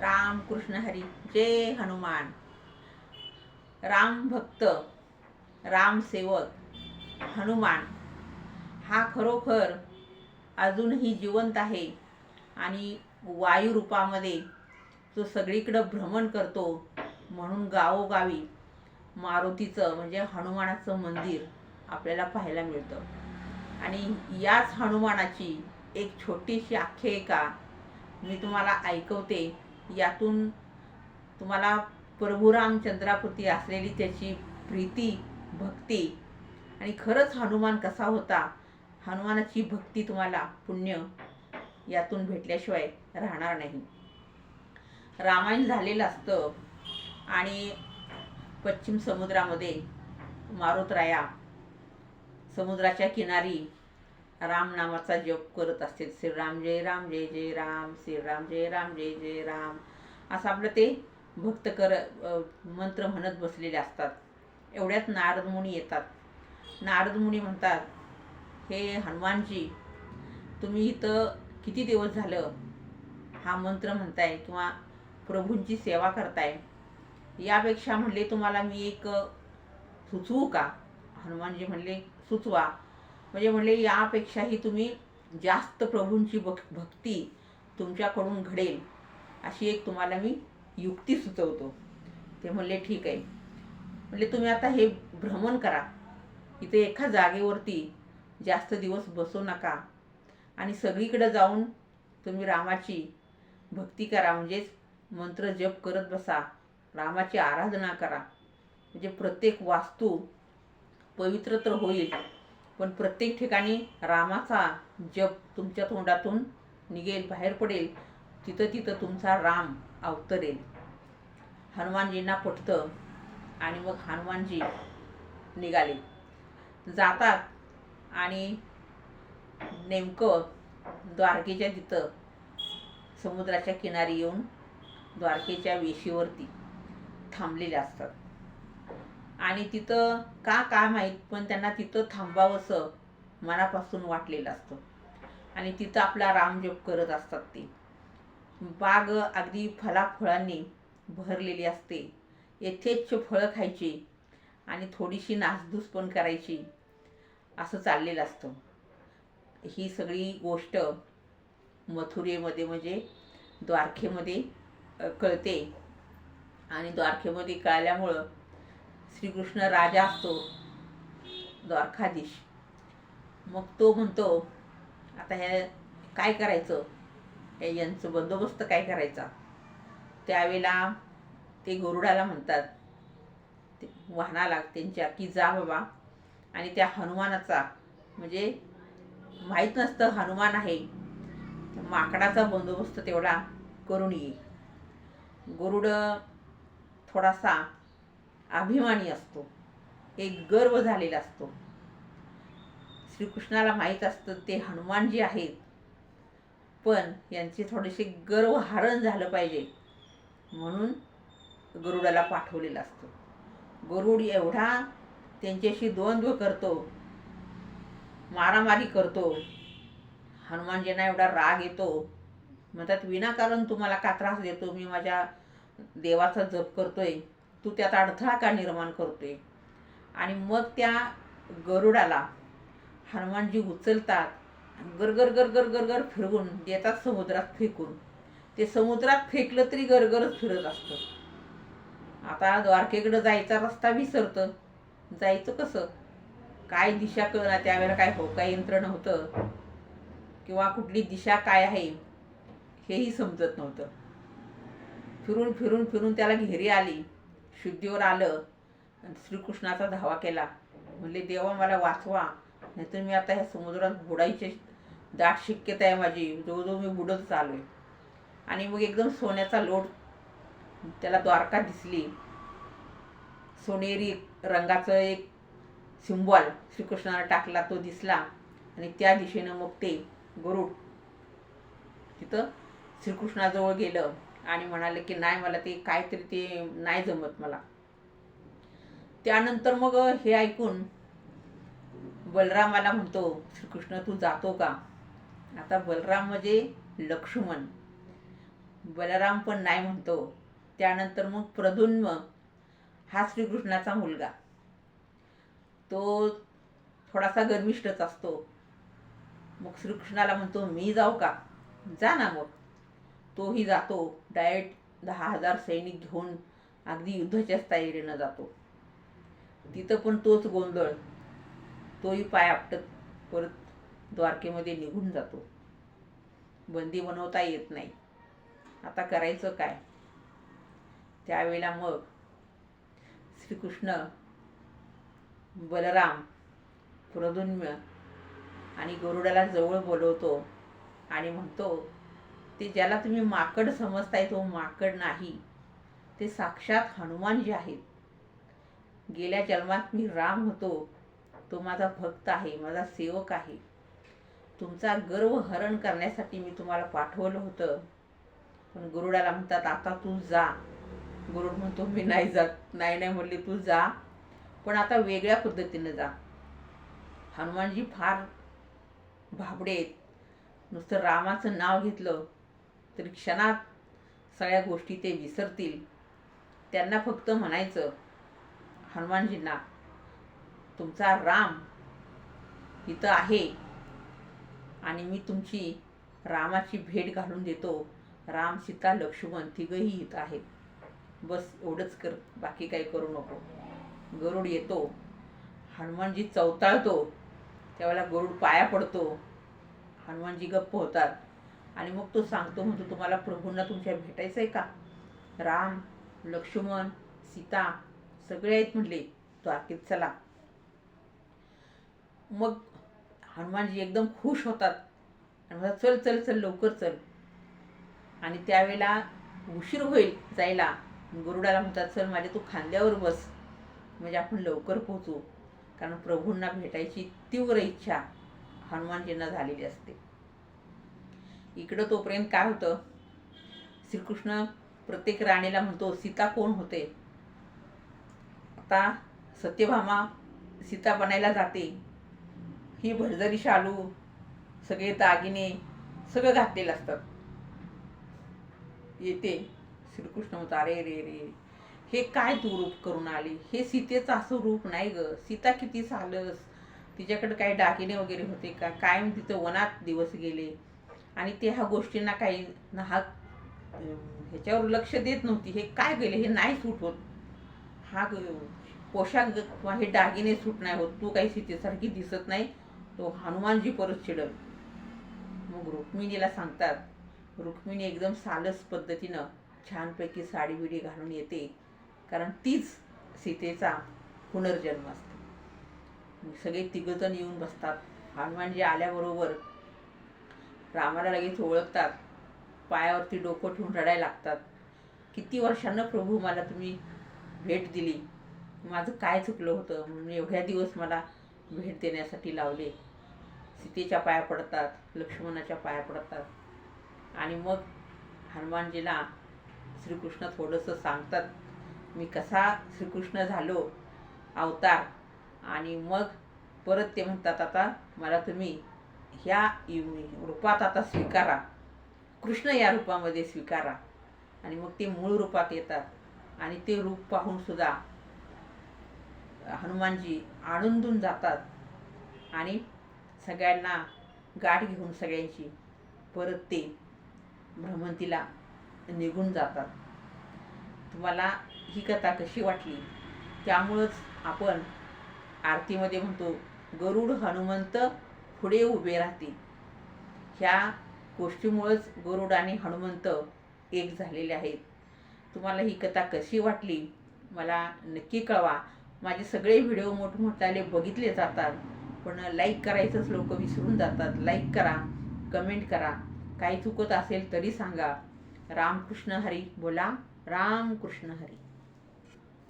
राम कृष्ण हरी जय हनुमान. राम भक्त राम सेवक हनुमान. हा खरोखर अजूनही जिवंत आहे आणि वायुरूपामध्ये तो सगळीकडं भ्रमण करतो म्हणून गावोगावी मारुतीचं म्हणजे हनुमानाचं मंदिर आपल्याला पाहायला मिळतं. आणि याच हनुमानाची एक छोटीशी आख्यायिका मी तुम्हाला ऐकवते. यातून तुम्हाला प्रभू रामचंद्राप्रती असलेली त्याची प्रीती भक्ती आणि खरंच हनुमान कसा होता हनुमानाची भक्ती तुम्हाला पुण्य यातून भेटल्याशिवाय राहणार नाही. रामायण झालेलं असतं आणि पश्चिम समुद्रामध्ये मारुतराया समुद्राच्या किनारी रामनामाचा जप करत असते श्रीराम जय राम जय जय राम श्रीराम जय राम जय जय राम. असं आपलं ते भक्त कर मंत्र म्हणत बसलेले असतात. एवढ्यात नारद मुनी येतात. नारद मुनी म्हणतात हे हनुमानजी तुम्ही इथं किती दिवस झालं हा मंत्र म्हणताय किंवा प्रभूंची सेवा करताय? यापेक्षा म्हणले तुम्हाला मी एक सुचवू का? हनुमानजी म्हणले सुचवा. म्हणजे म्हणले यापेक्षाही तुम्ही जास्त प्रभूंची भक भक्ती तुमच्याकडून घडेल अशी एक तुम्हाला मी युक्ती सुचवतो. ते म्हणले ठीक आहे. म्हणजे तुम्ही आता हे भ्रमण करा. इथे एका जागेवरती जास्त दिवस बसू नका. आणि सगळीकडे जाऊन तुम्ही रामाची भक्ती करा. म्हणजेच मंत्र जप करत बसा. रामाची आराधना करा. म्हणजे प्रत्येक वास्तू पवित्र तर होईल. पण प्रत्येक ठिकाणी रामाचा जप तुमच्या तोंडातून निघेल बाहेर पडेल तिथं तिथं तुमचा राम अवतरेल. हनुमानजींना पटतं आणि मग हनुमानजी निघाले. जातात आणि नेमकं द्वारकेच्या तिथं समुद्राच्या किनारी येऊन द्वारकेच्या वेशीवरती थांबलेले असतात. आणि तिथं का काय माहीत पण त्यांना तिथं थांबावंसं मनापासून वाटलेलं असतं. आणि तिथं आपला रामजप करत असतात ते. बाग अगदी फळाफळांनी भरलेली असते. यथेच्छ फळं खायची आणि थोडीशी नासधूस पण करायची असं चाललेलं असतं. ही सगळी गोष्ट मथुरेमध्ये म्हणजे द्वारकेमध्ये कळते. आणि द्वारकेमध्ये कळल्यामुळं श्रीकृष्ण राजा असतो द्वारकाधीश. मग तो म्हणतो आता हे काय करायचं? हे यांचं बंदोबस्त काय करायचा? त्यावेळेला ते गरुडाला म्हणतात ते वाहनाला त्यांच्या की जा बाबा. आणि त्या हनुमानाचा म्हणजे माहीत नसतं हनुमान आहे माकडाचा बंदोबस्त तेवढा करून ये. गरुड थोडासा अभिमानी असतो. एक गर्व झालेला असतो. श्रीकृष्णाला माहीत असतं ते हनुमानजी आहेत. पण यांचे थोडेसे गर्व हरण झालं पाहिजे. म्हणून गरुडाला पाठवलेलं असतं. गरुड एवढा त्यांच्याशी द्वंद्व करतो. मारामारी करतो. हनुमानजींना एवढा राग येतो. म्हणतात विनाकारण तुम्हाला का त्रास देतो? मी माझ्या देवाचा जप करतोय. तू त्यात अडथळा का निर्माण करतोय? आणि मग त्या गरुडाला हनुमानजी उचलतात गरगर गरगर गरगर फिरवून देतात समुद्रात फेकून. ते समुद्रात फेकलं तरी गरगरच फिरत असतं. आता द्वारकेकडं जायचा रस्ता विसरतं. जायचं कसं? काय दिशा कळना त्यावेळेला काय हो काय यंत्र नव्हतं? किंवा कुठली दिशा काय आहे? हेही समजत नव्हतं. फिरून फिरून फिरून त्याला घेरी आली. शुद्धीवर आलं आणि श्रीकृष्णाचा धावा केला. म्हणले देवा मला वाचवा. नाहीतर मी आता ह्या समुद्रात बुडायचे दाट शक्यता आहे माझी. जवळजवळ मी बुडत आलो आहे आणि मग एकदम सोन्याचा लोट त्याला द्वारका दिसली. सोनेरी रंगाचं एक सिम्बॉल श्रीकृष्णाला टाकला तो दिसला. आणि त्या दिशेनं मग ते गरुड तिथं श्रीकृष्णाजवळ गेलं. आणि म्हणाले की नाही मला ते काहीतरी ते नाही जमत मला. त्यानंतर मग हे ऐकून बलरामाला म्हणतो श्रीकृष्ण तू जातो का? आता बलराम म्हणजे लक्ष्मण. बलराम पण नाही म्हणतो. त्यानंतर मग प्रदुन्म हा श्रीकृष्णाचा मुलगा. तो थोडासा गर्विष्ठच असतो. मग श्रीकृष्णाला म्हणतो मी जाऊ का? जा ना मग. तोही जातो. डायट दहा हजार सैनिक घेऊन अगदी युद्धाच्याच तयारीनं जातो. तिथं पण तोच गोंधळ. तोही पाय आपटत परत द्वारकेमध्ये निघून जातो. बंदी बनवता येत नाही. आता करायचं काय? त्यावेळेला मग श्रीकृष्ण बलराम प्रद्युम्न आणि गरुडाला जवळ बोलवतो आणि म्हणतो ते ज्याला तुम्ही माकड समजताय तो माकड नाही. ते साक्षात हनुमान जे आहेत. गेल्या जन्मात मी राम होतो. तो माझा भक्त आहे माझा सेवक आहे. तुमचा गर्व हरण करण्यासाठी मी तुम्हाला पाठवलं होतं. पण गरुडाला म्हणतात आता तू जा. गरुड म्हणतो मी नाही जात. नाही नाही म्हणले तू जा. पण आता वेगळ्या पद्धतीनं जा. हनुमानजी फार भाबडे आहेत. नुसतं रामाचं नाव घेतलं. तरी क्षणात सगळ्या गोष्टी ते विसरतील. त्यांना फक्त म्हणायचं हनुमानजींना तुमचा राम इथं आहे आणि मी तुमची रामाची भेट घालून देतो. राम सीता लक्ष्मण तिघही इथं आहेत. बस एवढंच कर बाकी काही करू नको. गरुड येतो. हनुमानजी चवताळतो. त्यावेळेला गरुड पाया पडतो. हनुमानजी गप्प होतात. आणि मग तो सांगतो म्हणतो तुम्हाला प्रभूंना तुमच्या भेटायचं आहे का? राम लक्ष्मण सीता सगळे आहेत म्हणले द्वारकेत चला. मग हनुमानजी एकदम खुश होतात आणि म्हणतात चल चल चल लवकर चल. आणि त्यावेळेला उशीर होईल जायला. गरुडाला म्हणतात चल माझ्या तू खांद्यावर बस. म्हणजे आपण लवकर पोहोचू. कारण प्रभूंना भेटायची तीव्र इच्छा हनुमानजींना झालेली असते. इकडं तोपर्यंत काय होतं? श्रीकृष्ण प्रत्येक राणीला म्हणतो सीता कोण होते? आता सत्यभामा सीता बनायला जाते. ही भरजरी शालू सगळे दागिने सगळं घातलेलं असतात. येते. श्रीकृष्ण म्हणतो अरे रे रे हे काय तू रूप करून आली? हे सीतेचं असं रूप नाही ग. सीता किती सालस. तिच्याकडे काही दागिने वगैरे होते का? कायम तिथं वनात दिवस गेले? आणि ते ह्या गोष्टींना काही ना हा ह्याच्यावर लक्ष देत नव्हती. हे काय गेले? हे नाही सूट होत. हा पोशाख किंवा हे दागिने सूट नाही होत. तू काही सीतेसारखी दिसत नाही. तो हनुमानजी परत चिडल. मग रुक्मिणीला सांगतात रुक्मिणी एकदम सालस पद्धतीनं छानपैकी साडी बिडी घालून येते. कारण तीच सीतेचा पुनर्जन्म असतो. सगळे तिघजण येऊन बसतात. हनुमानजी आल्याबरोबर रामाला लगेच ओळखतात. पायावरती डोकं ठेवून रडायला लागतात. किती वर्षानं प्रभू मला तुम्ही भेट दिली. माझं काय चुकलं होतं? म्हणून एवढ्या दिवस मला भेट देण्यासाठी लावले. सीतेच्या पाया पडतात लक्ष्मणाच्या पाया पडतात. आणि मग हनुमानजीला श्रीकृष्ण थोडंसं सांगतात मी कसा श्रीकृष्ण झालो अवतार? आणि मग परत ते म्हणतात आता मला तुम्ही ह्या रूपात आता स्वीकारा. कृष्ण या रूपामध्ये स्वीकारा. आणि मग ते मूळ रूपात येतात. आणि ते रूप पाहून सुद्धा हनुमानजी आनंदून जातात. आणि सगळ्यांना गाठ घेऊन सगळ्यांची परत ते भ्रमंतीला निघून जातात. तुम्हाला ही कथा कशी वाटली? त्यामुळंच आपण आरतीमध्ये म्हणतो गरुड हनुमंत पुढे उभे राहतील. ह्या गोष्टीमुळंच गरुड आणि हनुमंत एक झालेले आहेत. तुम्हाला ही कथा कशी वाटली? मला नक्की कळवा. माझे सगळे व्हिडिओ मोठमोठाले बघितले जातात. पण लाईक करायचंच लोक विसरून जातात. लाईक करा कमेंट करा. काही चुकत असेल तरी सांगा. रामकृष्ण हरी बोला. रामकृष्ण हरी.